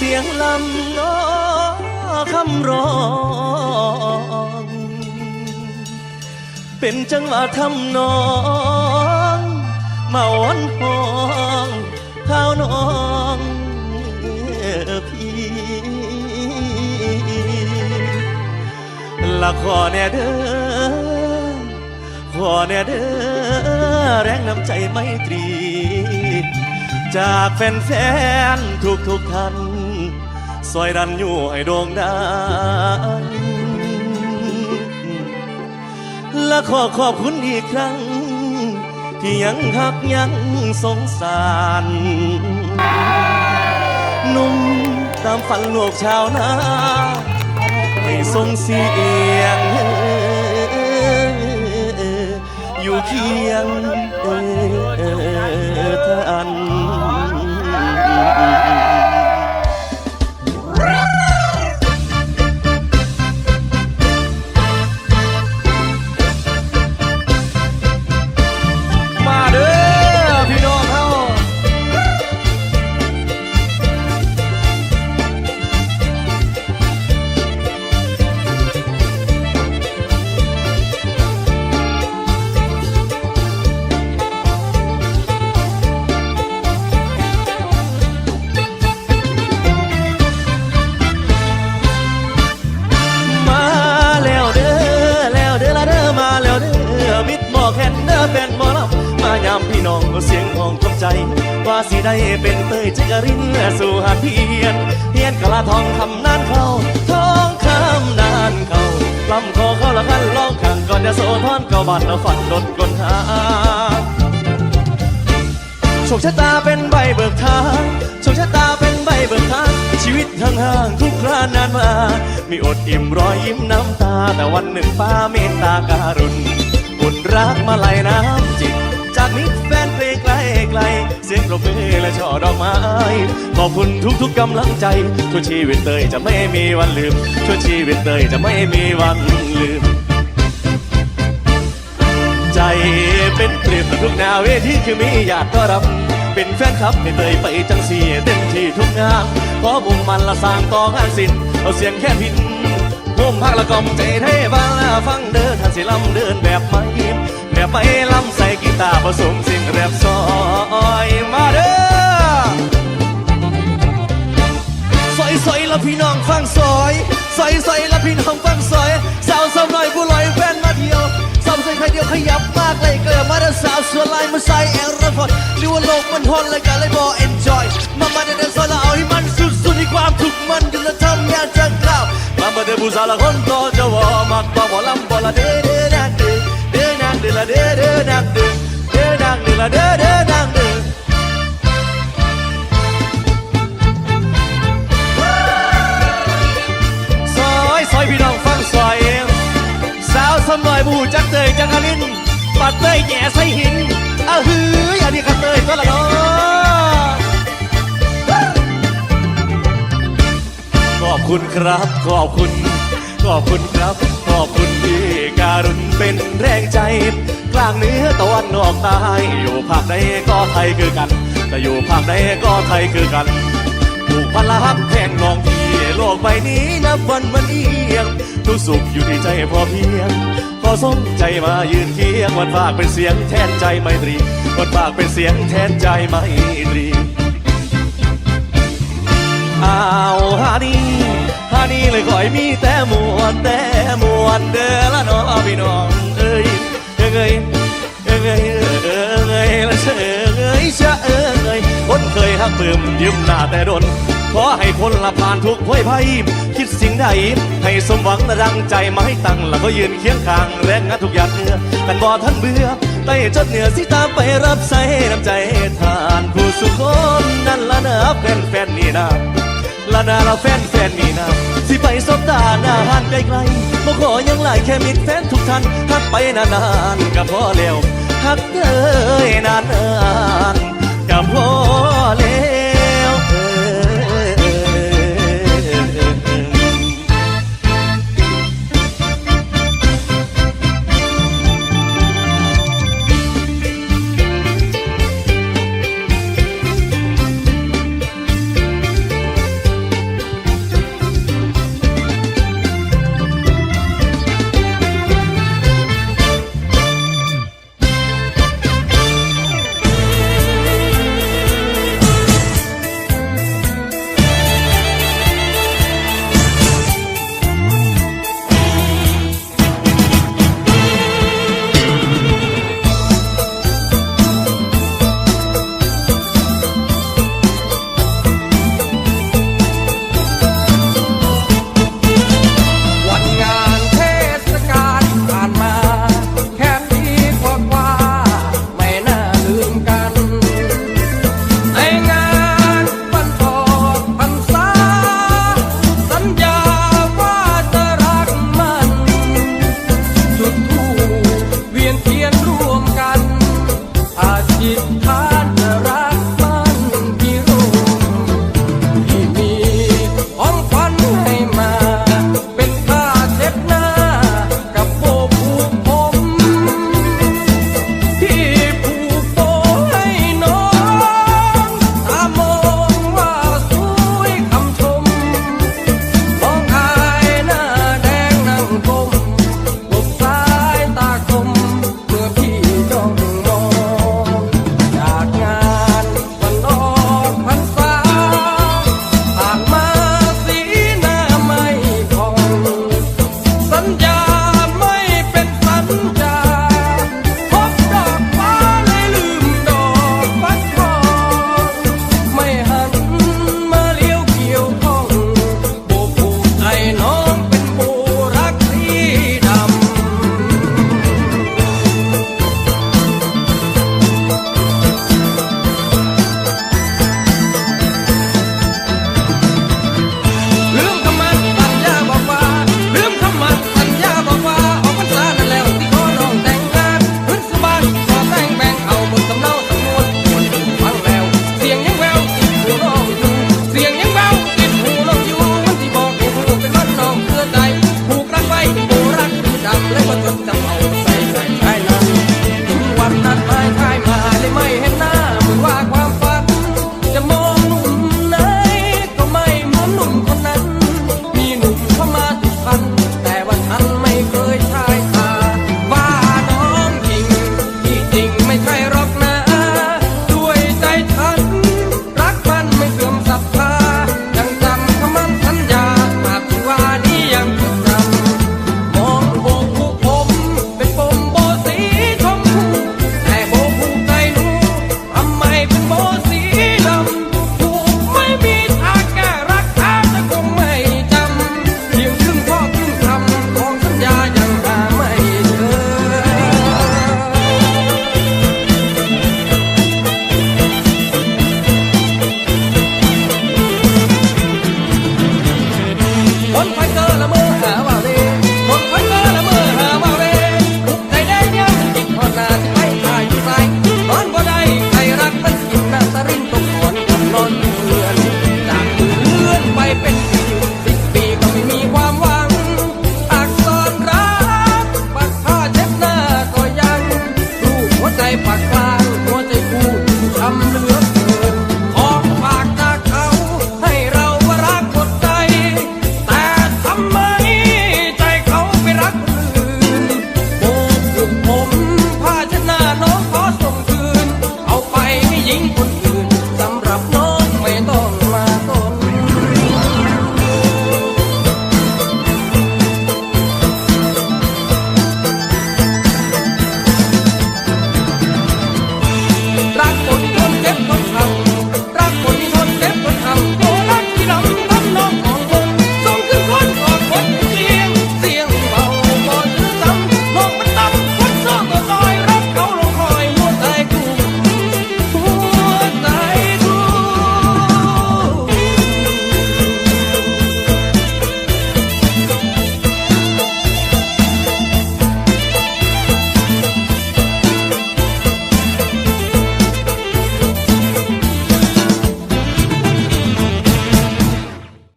เสียงลำน้อคำร้อง เป็นจังหวะทำนองมาอ่อนห้องข้าน้องพี่ละขอแน่เด้อขอแน่เด้อแรงน้ำใจไม่ตรี จากแฟนๆทุกทุกๆท่าน ซอยดันอยู่ให้โด่งดังและขอขอบคุณอีกครั้ง ที่ยังหักยังสงสารหนุ่มตามฝันโลกชาวนาไม่ทรงเสียง สิได้เป็นเตยจักรินสู่หาดเพียนเพียนกะลาทองคำนานเขาทองคำนานเขาลำคอเขาละกันร้องขังก่อนจะโซทอนเก่าบัดฝันดดกลหาโชคชะตาเป็นใบเบิกทางโชคชะตาเป็นใบเบิกทาง ชีวิตห่างๆทุกครานนานมา มีอดอิ่มรอยยิ้มน้ำตา แต่วันหนึ่งป้าเมตตาการุณบุญรักมาไหลน้ำจิตากมิตรแฟนเพลงไกลไกล เสียงปรบมือและช่อดอกไม้ ขอบคุณทุกๆกำลังใจชั่วชีวิตเตยจะไม่มีวันลืมชั่วชีวิตเตยจะไม่มีวันลืม ใจเป็นเปรียบทุกนวเวทีคือมีอยากก็รับ เป็นแฟนคลับไม่เคยไปจังสีเต็มที่ทุกงานขอมุ่งมันละสร้างต่องานสิ้นเอาเสียงแค่พินห่มพักละกอมใจให้บ้างละฟังเดินทางสิลำเดินแบบไม่ บบไปลำใส่กีตาร์ผสมเสิ่งแรปซอยมาเด้อซอยซอยแล้วพี่น้องฟังซอยซอยซอยแล้วพี่น้องฟังซอยสาวสาวน้อยผู้ลอยแฟนมาเที่ยวสาวใส่ใครเดียวขยับมากเลยเกิดมาได้อสาวสวยลายมาใส่แอลระพอดหรือว่าโลกมันฮอนเลยกันเลยบอเอนจอยมามาเดินซอยแล้วเอาให้มันสุดสุดที่ความทุกข์มันกันแล้วทำอยากจะกล่าวมามาเดินผู้สาวละคนโตจะวอมักบ่บ่ลำบ่ละเด้ ละเด้อเด้อนางเด้อเด้อนางเด้อละเด้อเด้อนางด้อซอยซอยพี่น้องฟังซอย สาวสมอยบูจักเตยจังกะลินปัดเตยแย่ใส่หินอ้าฮืออย่าดีกันเตยก็ละเนาะขอบคุณครับ ขอบคุณ ขอบคุณครับ ขอบคุณที่ การุณเป็นแรงใจ กลางเนื้อตะวันออกใต้อยู่ภาคใดก็ไทยคือกันแต่อยู่ภาคใดก็ไทยคือกันผูกพันละหักแทงนองพี่โลกใบนี้นับวันมันเอียงทุกสุขอยู่ที่ใจพอเพียงขอสมใจมายืนเคียงวันฝากเป็นเสียงแทนใจไมตรีวันฝากเป็นเสียงแทนใจไมตรี อ้าวฮานี่ฮานี่เลยคอยมีแต่มวนแต่มวนเด้อละน้องพี่น้องเอ้ยเอ้ยเอ้ยเอ้ยเอ้ยเอ้ยละเชยเอ้ยชะเอ้ยเอ้ยคนเคยหักเบิ่มยืมหน้าแต่ดนขอให้พ้นละผ่านทุกห้วยภัยคิดสิ่งใดให้สมหวังและดังใจมาให้ตั้งแล้วก็ยืนเคียงข้างแรงงานทุกอย่างเนื้อกันบ่ท่านเบื่อไต่จดเหนือสิตามไปรับใส่น้ำใจทานผู้สุขคนนั่นละนะแฟนแฟนนี่นะ ละนาเราแฟนแฟนนี่นาสิไปสบตาหน้าหันไกลๆบ่ขอยังหลายแค่มิดแฟนทุกท่านหักไปนานๆก็พอแล้วหักเอ้ยนานๆก็พอแล้ว good. rato